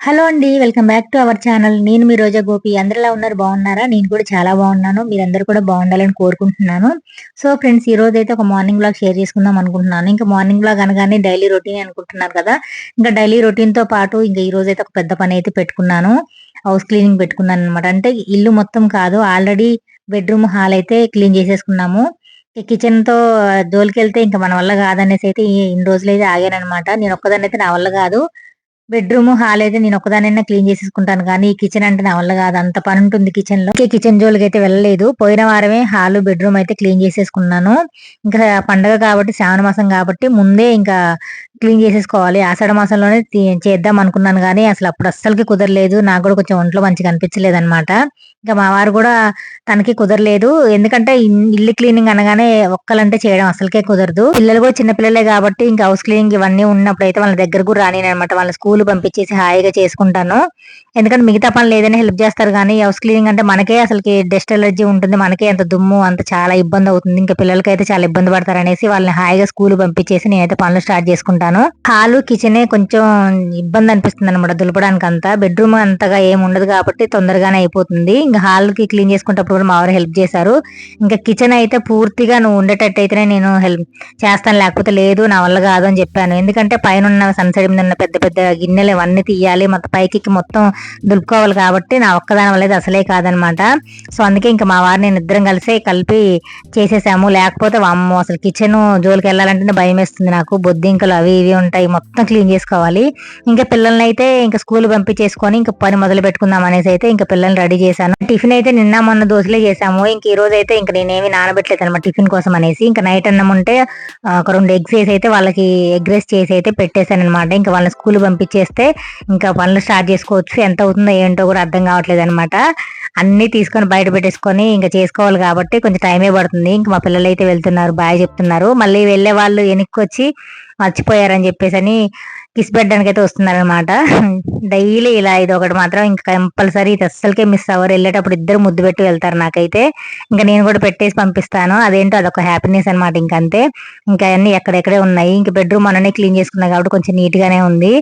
Hello అండి welcome back to our channel నేను మీ రోజా గోపి. అందరిలా ఉన్నారు? బాగున్నారా? నేను కూడా చాలా బాగున్నాను. మీరందరూ కూడా బాగుండాలని కోరుకుంటున్నాను. సో ఫ్రెండ్స్ ఈ రోజు అయితే ఒక మార్నింగ్ బ్లాగ్ షేర్ చేసుకుందాం అనుకుంటున్నాను. ఇంకా మార్నింగ్ బ్లాగ్ అనగానే డైలీ రొటీన్ అనుకుంటున్నారు కదా? ఇంకా డైలీ రొటీన్తో పాటు ఇంకా ఈ రోజు అయితే ఒక పెద్ద పని అయితే పెట్టుకున్నాను. హౌస్ క్లీనింగ్ పెట్టుకున్నాను అనమాట అంటే ఇల్లు మొత్తం కాదు ఆల్రెడీ బెడ్రూమ్ హాల్ అయితే క్లీన్ చేసేసుకున్నాము. కిచెన్తో జోలికెళ్తే ఇంకా మన వల్ల కాదనేసి అయితే ఇన్ని రోజులు అయితే ఆగానమాట నేను ఒక్కదాన్ని అయితే నా వల్ల కాదు. బెడ్రూమ్ హాల్ అయితే నేను ఒకదానైనా క్లీన్ చేసేసుకుంటాను. కానీ ఈ కిచెన్ అంటే నా వల్ల కాదు. అంత పని ఉంటుంది కిచెన్లో. కిచెన్ జోలికి అయితే వెళ్ళలేదు. పోయిన వారమే హాల్ బెడ్రూమ్ అయితే క్లీన్ చేసేసుకున్నాను. ఇంకా పండగ కాబట్టి శ్రావణ మాసం కాబట్టి ముందే ఇంకా క్లీన్ చేసేసుకోవాలి. ఆషాఢ మాసంలోనే చేద్దాం అనుకున్నాను. కానీ అసలు అప్పుడు అస్సలకి కుదరలేదు. నాకు కూడా కొంచెం ఒంట్లో మంచిగా అనిపించలేదు అనమాట ఇంకా మా వారు కూడా తనకి కుదరలేదు. ఎందుకంటే ఇల్లు క్లీనింగ్ అనగానే ఒక్కలంటే చేయడం అసలుకే కుదరదు. పిల్లలు కూడా చిన్నపిల్లలే కాబట్టి ఇంకా హౌస్ క్లీనింగ్ ఇవన్నీ ఉన్నప్పుడు అయితే వాళ్ళ దగ్గర కూడా రాని అనమాట వాళ్ళ స్కూల్ పంపించేసి హాయిగా చేసుకుంటాను. ఎందుకంటే మిగతా పనులు ఏదైనా హెల్ప్ చేస్తారు కానీ హౌస్ క్లీనింగ్ అంటే మనకే అసలుకి డస్ట్ ఎలర్జీ ఉంటుంది. మనకే అంత దుమ్ము అంత చాలా ఇబ్బంది అవుతుంది. ఇంకా పిల్లలకైతే చాలా ఇబ్బంది పడతారు అనేసి వాళ్ళని హాయిగా స్కూల్ పంపించేసి నేనైతే పనులు స్టార్ట్ చేసుకుంటాను. హాలు కిచెన్ కొంచెం ఇబ్బంది అనిపిస్తుంది అనమాట దులపడానికి అంతా బెడ్రూమ్ అంతగా ఏమి ఉండదు కాబట్టి తొందరగానే అయిపోతుంది. ఇంకా హాల్కి క్లీన్ చేసుకున్నప్పుడు కూడా మా వారు హెల్ప్ చేశారు. ఇంకా కిచెన్ అయితే పూర్తిగా నువ్వు ఉండేటట్టు అయితేనే నేను హెల్ప్ చేస్తాను లేకపోతే లేదు నా వల్ల కాదు అని చెప్పాను. ఎందుకంటే పైన ఉన్న సన్సైడ్ మీద ఉన్న పెద్ద పెద్ద గిన్నెలు ఇవన్నీ తీయాలి మొత్తం పైకి మొత్తం దులుపుకోవాలి కాబట్టి నా ఒక్కదాని వల్ల అసలే కాదనమాట. సో అందుకే ఇంకా మా వారిని నేను ఇద్దరం కలిసి కలిపి చేసేసాము. లేకపోతే అమ్మ అసలు కిచెన్ జోలికి వెళ్ళాలంటే భయం వేస్తుంది నాకు. బొద్దింకలు అవి ఇవి ఉంటాయి మొత్తం క్లీన్ చేసుకోవాలి. ఇంకా పిల్లల్ని అయితే ఇంకా స్కూల్ పంపించేసుకొని ఇంకా పని మొదలు పెట్టుకుందాం అనేసి అయితే ఇంకా పిల్లల్ని రెడీ చేశాను. టిఫిన్ అయితే నిన్న మొన్న దోశలే చేసాము ఇంక ఈ రోజు అయితే ఇంకా నేనేమి నానబెట్టలేదు అనమాట టిఫిన్ కోసం అనేసి. ఇంకా నైట్ అన్నం ఉంటే ఒక రెండు ఎగ్స్ వేసి అయితే వాళ్ళకి ఎగ్ రైస్ చేసి అయితే పెట్టేశాను అనమాట. ఇంకా వాళ్ళని స్కూల్ పంపించేస్తే ఇంకా పనులు స్టార్ట్ చేసుకోవచ్చు. ఎంత అవుతుందో ఏంటో కూడా అర్థం కావట్లేదు అనమాట. అన్ని తీసుకొని బయట పెట్టేసుకొని ఇంకా చేసుకోవాలి కాబట్టి కొంచెం టైమే పడుతుంది. ఇంకా మా పిల్లలు అయితే వెళ్తున్నారు బాయ్ చెప్తున్నారు. మళ్ళీ వెళ్ళే వాళ్ళు వెనక్కి వచ్చి మర్చిపోయారని చెప్పేసి అని కిస్ పెట్టడానికి అయితే వస్తున్నారనమాట డైలీ ఇలా ఇది ఒకటి మాత్రం ఇంకా కంపల్సరీ ఇది అస్సలకే మిస్ అవ్వరు. వెళ్ళేటప్పుడు ఇద్దరు ముద్దు పెట్టి వెళ్తారు నాకైతే. ఇంకా నేను కూడా పెట్టేసి పంపిస్తాను. అదేంటో అదొక హ్యాపీనెస్ అనమాట ఇంకంతే. ఇంకా అన్ని ఎక్కడెక్కడే ఉన్నాయి. ఇంకా బెడ్రూమ్ మననే క్లీన్ చేసుకున్నాయి కాబట్టి కొంచెం నీట్ గానే ఉంది.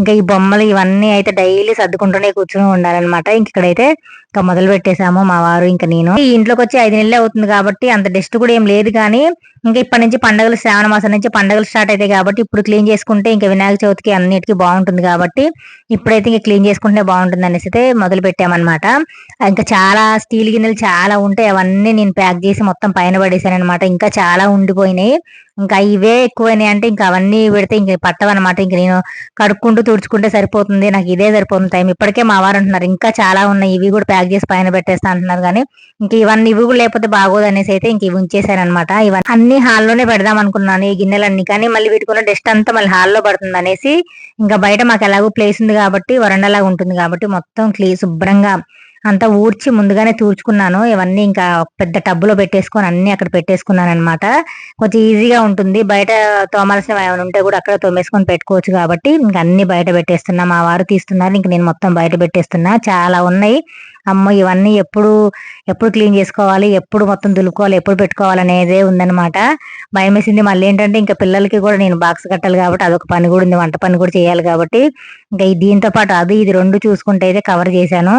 ఇంకా ఈ బొమ్మలు ఇవన్నీ అయితే డైలీ సర్దుకుంటూనే కూర్చుని ఉండాలన్నమాట. ఇంక ఇక్కడైతే ఇంకా మొదలు పెట్టేశాము మా వారు ఇంకా నేను. ఈ ఇంట్లోకి వచ్చి ఐదు నెలలే అవుతుంది కాబట్టి అంత డస్ట్ కూడా ఏం లేదు కానీ ఇంకా ఇప్పటి నుంచి పండుగలు శ్రావణ మాసం నుంచి పండుగలు స్టార్ట్ అవుతాయి కాబట్టి ఇప్పుడు క్లీన్ చేసుకుంటే ఇంకా వినాయక చవితి చవితికి అన్నిటికీ బాగుంటుంది కాబట్టి ఇప్పుడైతే ఇంకా క్లీన్ చేసుకుంటే బాగుంటుంది అనేసి అయితే మొదలు పెట్టామన్నమాట. ఇంకా చాలా స్టీల్ గిన్నెలు చాలా ఉంటాయి. అవన్నీ నేను ప్యాక్ చేసి మొత్తం పైన పడేసాను అనమాట ఇంకా చాలా ఉండిపోయినాయి. ఇంకా ఇవే ఎక్కువైనాయి అంటే ఇంకా అవన్నీ పెడితే ఇంక పట్టవన్నమాట. ఇంక నేను కడుక్కుంటూ తుడుచుకుంటే సరిపోతుంది. నాకు ఇదే సరిపోతుంది టైం. ఇప్పటికే మా వారు అంటున్నారు ఇంకా చాలా ఉన్నాయి ఇవి కూడా ప్యాక్ చేసి పైన పెట్టేస్తా అంటున్నారు. కానీ ఇంక ఇవన్నీ ఇవి కూడా లేకపోతే బాగోదు అనేసి అయితే ఇంక ఇవి ఉంచేసాను అనమాట ఇవన్నీ అన్ని హాల్లోనే పెడదాం అనుకున్నాను ఈ గిన్నెలన్నీ. కానీ మళ్ళీ వీటికున్న డస్ట్ అంతా మళ్ళీ హాల్లో పడుతుంది అనేసి ఇంకా బయట మాకు ఎలాగో ప్లేస్ ఉంది కాబట్టి వరండాలాగా ఉంటుంది కాబట్టి మొత్తం క్లీ శుభ్రంగా అంతా ఊడ్చి ముందుగానే తూర్చుకున్నాను. ఇవన్నీ ఇంకా పెద్ద టబ్బులో పెట్టేసుకొని అన్ని అక్కడ పెట్టేసుకున్నాను అనమాట కొంచెం ఈజీగా ఉంటుంది. బయట తోమాల్సినవి ఏమైనా ఉంటే కూడా అక్కడ తోమేసుకొని పెట్టుకోవచ్చు కాబట్టి ఇంకా అన్ని బయట పెట్టేస్తున్నా. మా వారు తీస్తున్నారు. ఇంక నేను మొత్తం బయట పెట్టేస్తున్నా. చాలా ఉన్నాయి. అమ్మ ఇవన్నీ ఎప్పుడు ఎప్పుడు క్లీన్ చేసుకోవాలి ఎప్పుడు మొత్తం దులుపుకోవాలి ఎప్పుడు పెట్టుకోవాలి అనేదే ఉందనమాట భయం వేసింది మళ్ళీ ఏంటంటే ఇంకా పిల్లలకి కూడా నేను బాక్స్ కట్టాలి కాబట్టి అదొక పని కూడా ఉంది. వంట పని కూడా చేయాలి కాబట్టి. ఇంకా దీంతో పాటు అది ఇది రెండు చూసుకుంటే అయితే కవర్ చేశాను.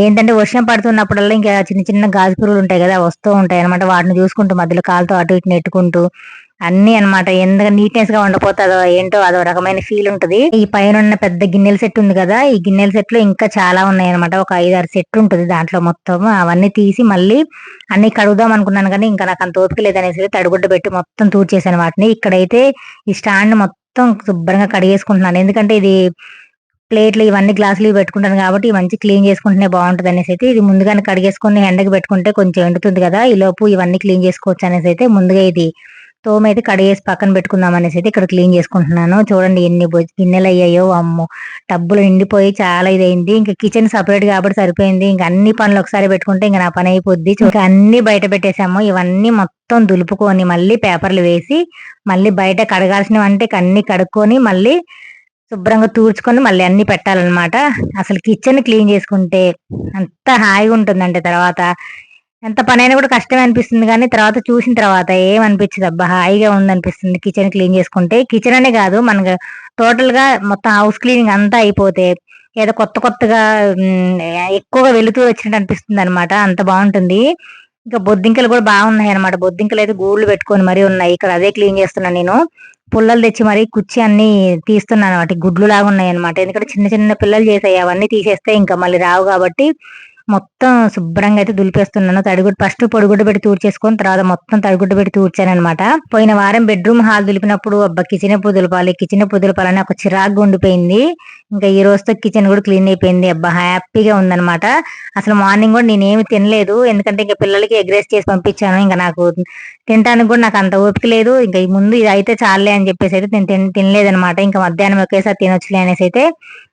ఏంటంటే వర్షం పడుతున్నప్పుడల్లా ఇంకా చిన్న చిన్న గాజు పురుగులు ఉంటాయి కదా వస్తూ ఉంటాయి అనమాట వాటిని చూసుకుంటూ మధ్యలో కాలుతో అటు ఇటు నెట్టుకుంటూ అన్ని అనమాట ఎందుకు నీట్నెస్గా ఉండపోతుందో ఏంటో అదో రకమైన ఫీల్ ఉంటది. ఈ పైన ఉన్న పెద్ద గిన్నెల సెట్ ఉంది కదా ఈ గిన్నెల సెట్లో ఇంకా చాలా ఉన్నాయి అనమాట ఒక ఐదారు సెట్ ఉంటుంది దాంట్లో మొత్తం. అవన్నీ తీసి మళ్ళీ అన్ని కడుగుదాం అనుకున్నాను కానీ ఇంకా నాకు అంత ఓపిక లేదనేసి తడిగుడ్డ పెట్టి మొత్తం తూర్చేసాను వాటిని. ఇక్కడైతే ఈ స్టాండ్ మొత్తం శుభ్రంగా కడిగేసుకుంటున్నాను. ఎందుకంటే ఇది ప్లేట్లు ఇవన్నీ గ్లాసులు పెట్టుకుంటాను కాబట్టి మంచి క్లీన్ చేసుకుంటేనే బాగుంటుంది అనేసి అయితే ఇది ముందుగానే కడిగేసుకుని ఎండకి పెట్టుకుంటే కొంచెం ఎండుతుంది కదా ఈ లోపు ఇవన్నీ క్లీన్ చేసుకోవచ్చు అనేసి అయితే ముందుగా ఇది తోమ అయితే కడిగేసి పక్కన పెట్టుకుందాం అనేసి అయితే ఇక్కడ క్లీన్ చేసుకుంటున్నాను. చూడండి ఎన్ని గిన్నెలు అయ్యాయో అమ్మో! టబ్బులు నిండిపోయి చాలా ఇదైంది. ఇంకా కిచెన్ సపరేట్ కాబట్టి సరిపోయింది. ఇంకా అన్ని పనులు ఒకసారి పెట్టుకుంటే ఇంకా నా పని అయిపోద్ది. ఇంకా అన్ని బయట పెట్టేశాము ఇవన్నీ మొత్తం దులుపుకొని మళ్ళీ పేపర్లు వేసి మళ్ళీ బయట కడగాల్సినవి అంటే అన్ని కడుక్కొని మళ్ళీ శుభ్రంగా తూర్చుకొని మళ్ళీ అన్ని పెట్టాలన్నమాట. అసలు కిచెన్ క్లీన్ చేసుకుంటే అంత హాయిగా ఉంటుందంటే తర్వాత ఎంత పనైనా కూడా కష్టమే అనిపిస్తుంది కానీ తర్వాత చూసిన తర్వాత ఏమనిపించదు అబ్బా హాయిగా ఉందనిపిస్తుంది. కిచెన్ క్లీన్ చేసుకుంటే కిచెన్ అనే కాదు మనకు టోటల్గా మొత్తం హౌస్ క్లీనింగ్ అంతా అయిపోతే ఏదో కొత్త కొత్తగా ఎక్కువగా వెలుతూ వచ్చినట్టు అనిపిస్తుంది అనమాట అంత బాగుంటుంది. ఇంకా బొద్దింకలు కూడా బాగున్నాయి అనమాట బొద్దింకలు అయితే గూళ్ళు పెట్టుకొని మరీ ఉన్నాయి. ఇక్కడ అదే క్లీన్ చేస్తున్నాను నేను. పుల్లలు తెచ్చి మరీ కుర్చీ అన్ని తీస్తున్నాను అనమాట గుడ్లు లాగా ఉన్నాయి అనమాట ఎందుకంటే చిన్న చిన్న పిల్లలు చేసాయి. అవన్నీ తీసేస్తే ఇంకా మళ్ళీ రావు కాబట్టి మొత్తం శుభ్రంగా అయితే దులిపేస్తున్నాను. తడిగుడ్డు ఫస్ట్ పొడిగుడ్డ పెట్టి తూడ్చేసుకొని తర్వాత మొత్తం తడిగుడ్డ పెట్టి తూర్చానమాట పోయిన వారం బెడ్రూమ్ హాల్ దులిపినప్పుడు అబ్బా కిచెన్ ఎప్పుడు దులపాలి కిచెన్ ఎప్పుడు దులపాలని ఒక చిరాగ్గా ఉండిపోయింది. ఇంకా ఈ రోజుతో కిచెన్ కూడా క్లీన్ అయిపోయింది. అబ్బా హ్యాపీగా ఉందన్నమాట. అసలు మార్నింగ్ కూడా నేనేమి తినలేదు. ఎందుకంటే ఇంకా పిల్లలకి ఎగ్రెస్ చేసి పంపించాను. ఇంకా నాకు తినడానికి కూడా నాకు అంత ఓపిక లేదు. ఇంకా ముందు ఇది అయితే చాలే అని చెప్పేసి అయితే నేను తిన తినలేదనమాట ఇంకా మధ్యాహ్నం ఒకేసారి తినొచ్చులే అనేసి అయితే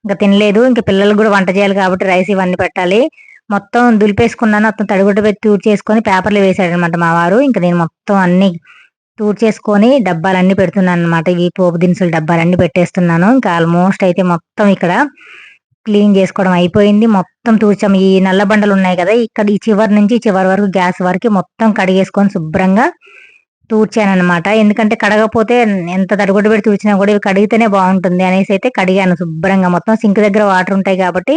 ఇంకా తినలేదు. ఇంకా పిల్లలకు కూడా వంట చేయాలి కాబట్టి రైస్ ఇవన్నీ పెట్టాలి. మొత్తం దులిపేసుకున్నాను. మొత్తం తడిగుడ్డ పెట్టి తూడ్ చేసుకొని పేపర్లు వేసాడనమాట మా వారు. ఇంకా నేను మొత్తం అన్ని తూడ్ చేసుకొని డబ్బాలన్నీ పెడుతున్నాను అనమాట ఇవి పోపు దినుసులు డబ్బాలన్నీ పెట్టేస్తున్నాను. ఇంకా ఆల్మోస్ట్ అయితే మొత్తం ఇక్కడ క్లీన్ చేసుకోవడం అయిపోయింది. మొత్తం తూర్చాం ఈ నల్ల బండలు ఉన్నాయి కదా ఇక్కడ ఈ చివరి నుంచి చివరి వరకు గ్యాస్ వరకు మొత్తం కడిగేసుకొని శుభ్రంగా తూర్చాను అనమాట ఎందుకంటే కడగపోతే ఎంత తడిగుడ్డ పెట్టి తూర్చినా కూడా ఇవి కడిగితేనే బాగుంటుంది అనేసి అయితే కడిగాను శుభ్రంగా. మొత్తం సింక్ దగ్గర వాటర్ ఉంటాయి కాబట్టి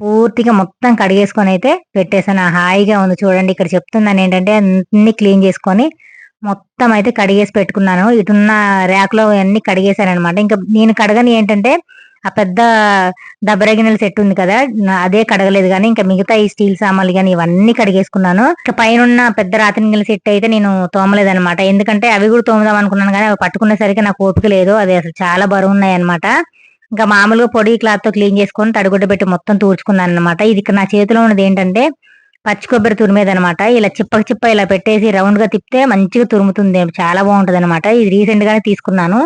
పూర్తిగా మొత్తం కడిగేసుకొని అయితే పెట్టేసాను హాయిగా ఉంది. చూడండి ఇక్కడ చెప్తున్నాను ఏంటంటే అన్ని క్లీన్ చేసుకొని మొత్తం అయితే కడిగేసి పెట్టుకున్నాను. ఇటున్న ర్యాక్లో అన్ని కడిగేశాను అనమాట ఇంకా నేను కడగని ఏంటంటే ఆ పెద్ద దబ్బరగినెల సెట్ ఉంది కదా అదే కడగలేదు కానీ ఇంకా మిగతా ఈ స్టీల్ సామాన్లు కానీ ఇవన్నీ కడిగేసుకున్నాను. ఇంకా పైన ఉన్న పెద్ద రాతినిగిల సెట్ అయితే నేను తోమలేదు అనమాట ఎందుకంటే అవి కూడా తోమదాం అనుకున్నాను కానీ అవి పట్టుకునేసరికి నాకు ఓపిక లేదు. అది అసలు చాలా బరువు ఉన్నాయి అనమాట ఇంకా మామూలుగా పొడి క్లాత్తో క్లీన్ చేసుకొని తడిగుడ్డ పెట్టి మొత్తం తూర్చుకున్నాను అనమాట ఇది నా చేతిలో ఉన్నది ఏంటంటే పచ్చి కొబ్బరి తురిమేది అనమాట ఇలా చిప్పక చిప్ప ఇలా పెట్టేసి రౌండ్గా తిప్పితే మంచిగా తురుముతుంది. చాలా బాగుంటది అనమాట ఇది రీసెంట్ గానే తీసుకున్నాను.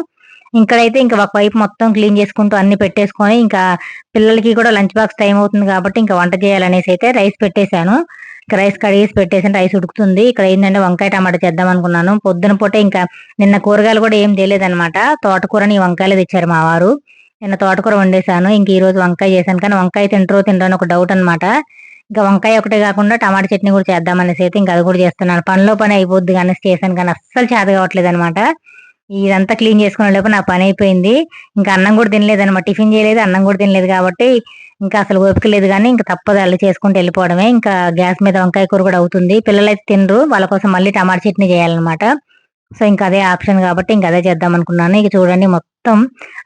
ఇక్కడైతే ఇంకా ఒకవైపు మొత్తం క్లీన్ చేసుకుంటూ అన్ని పెట్టేసుకొని ఇంకా పిల్లలకి కూడా లంచ్ బాక్స్ టైం అవుతుంది కాబట్టి ఇంకా వంట చేయాలనేసి అయితే రైస్ పెట్టేశాను. ఇంకా రైస్ కడిగేసి పెట్టేసి రైస్ ఉడుకుతుంది. ఇక్కడ ఏంటంటే వంకాయ టమాటా చేద్దాం అనుకున్నాను. పొద్దున పూట ఇంకా నిన్న కూరగాయలు కూడా ఏం తెలియదన్నమాట తోటకూరని వంకాయలు తెచ్చారు మా వారు. నిన్న తోటకూర వండేశాను. ఇంక ఈ రోజు వంకాయ చేశాను. కానీ వంకాయ తింటారో తింటారో ఒక డౌట్ అనమాట ఇంకా వంకాయ ఒకటే కాకుండా టమాటా చట్నీ కూడా చేద్దామనేసి అయితే ఇంకా అది కూడా చేస్తున్నాను. పనిలో పని అయిపోద్ది కానీ చేశాను కానీ అస్సలు చేత కావట్లేదు అనమాట ఇదంతా క్లీన్ చేసుకునే లోపు నా పని అయిపోయింది. ఇంకా అన్నం కూడా తినలేదు అనమాట టిఫిన్ చేయలేదు అన్నం కూడా తినలేదు కాబట్టి ఇంకా అసలు ఓపిక లేదు కానీ ఇంకా తప్పదు అల్లు చేసుకుంటూ వెళ్ళిపోవడమే. ఇంకా గ్యాస్ మీద వంకాయ కూర కూడా అవుతుంది. పిల్లలు అయితే తినరు. వాళ్ళ కోసం మళ్ళీ టమాటా చట్నీ చేయాలన్నమాట. సో ఇంకా అదే ఆప్షన్ కాబట్టి ఇంకా అదే చేద్దాం అనుకున్నాను. ఇక చూడండి మొత్తం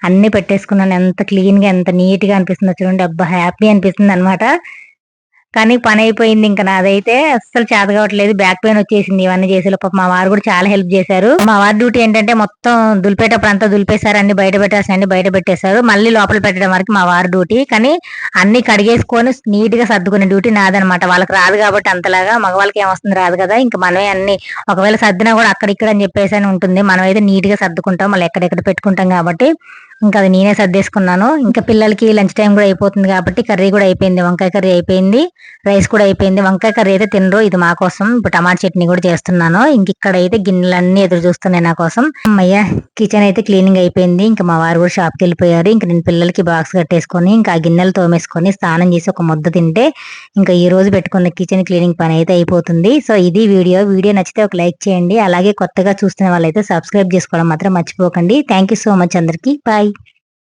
అన్ని పెట్టేసుకున్నాను. ఎంత క్లీన్గా ఎంత నీట్గా అనిపిస్తుందో చూడండి. అబ్బా హ్యాపీ అనిపిస్తుంది అనమాట కానీ పని అయిపోయింది ఇంకా నాదైతే అస్సలు చేత కావట్లేదు. బ్యాక్ పెయిన్ వచ్చేసింది ఇవన్నీ చేసే పాప మా వారు కూడా చాలా హెల్ప్ చేశారు. మా వారి డ్యూటీ ఏంటంటే మొత్తం దులిపేటప్పుడు అంతా దులిపేశారు. అన్ని బయట పెట్టేసి అన్ని బయట పెట్టేశారు. మళ్ళీ లోపల పెట్టడం వరకు మా వారి డ్యూటీ. కానీ అన్ని కడిగేసుకొని నీట్గా సర్దుకునే డ్యూటీ నాదనమాట వాళ్ళకి రాదు కాబట్టి అంతలాగా మగవాళ్ళకి ఏమొస్తుంది రాదు కదా. ఇంకా మనమే అన్ని ఒకవేళ సర్దినా కూడా అక్కడిక్కడ అని చెప్పేసి అని ఉంటుంది. మనం అయితే నీట్గా సర్దుకుంటాం. మళ్ళీ ఎక్కడెక్కడ పెట్టుకుంటాం కాబట్టి ఇంకా అది నేనే సర్దేసుకున్నాను. ఇంకా పిల్లలకి లంచ్ టైం కూడా అయిపోతుంది కాబట్టి కర్రీ కూడా అయిపోయింది. వంకాయ కర్రీ అయిపోయింది. రైస్ కూడా అయిపోయింది. వంకాయ కర్రీ అయితే తినరు. ఇది మా కోసం. ఇప్పుడు టమాటా చట్నీ కూడా చేస్తున్నాను. ఇంక ఇక్కడ అయితే గిన్నెలన్నీ ఎదురు చూస్తున్నాయి నా కోసం. అమ్మయ్య కిచెన్ అయితే క్లీనింగ్ అయిపోయింది. ఇంకా మా వారు కూడా షాప్కి వెళ్ళిపోయారు. ఇంకా నేను పిల్లలకి బాక్స్ కట్టేసుకొని ఇంకా ఆ గిన్నెలు తోమేసుకొని స్నానం చేసి ఒక ముద్ద తింటే ఇంకా ఈ రోజు పెట్టుకున్న కిచెన్ క్లీనింగ్ పని అయితే అయిపోతుంది. సో ఇది వీడియో. వీడియో నచ్చితే ఒక లైక్ చేయండి. అలాగే కొత్తగా చూస్తున్న వాళ్ళైతే సబ్స్క్రైబ్ చేసుకోవడం మాత్రం మర్చిపోకండి. థ్యాంక్ యూ సో మచ్ అందరికీ. బాయ్.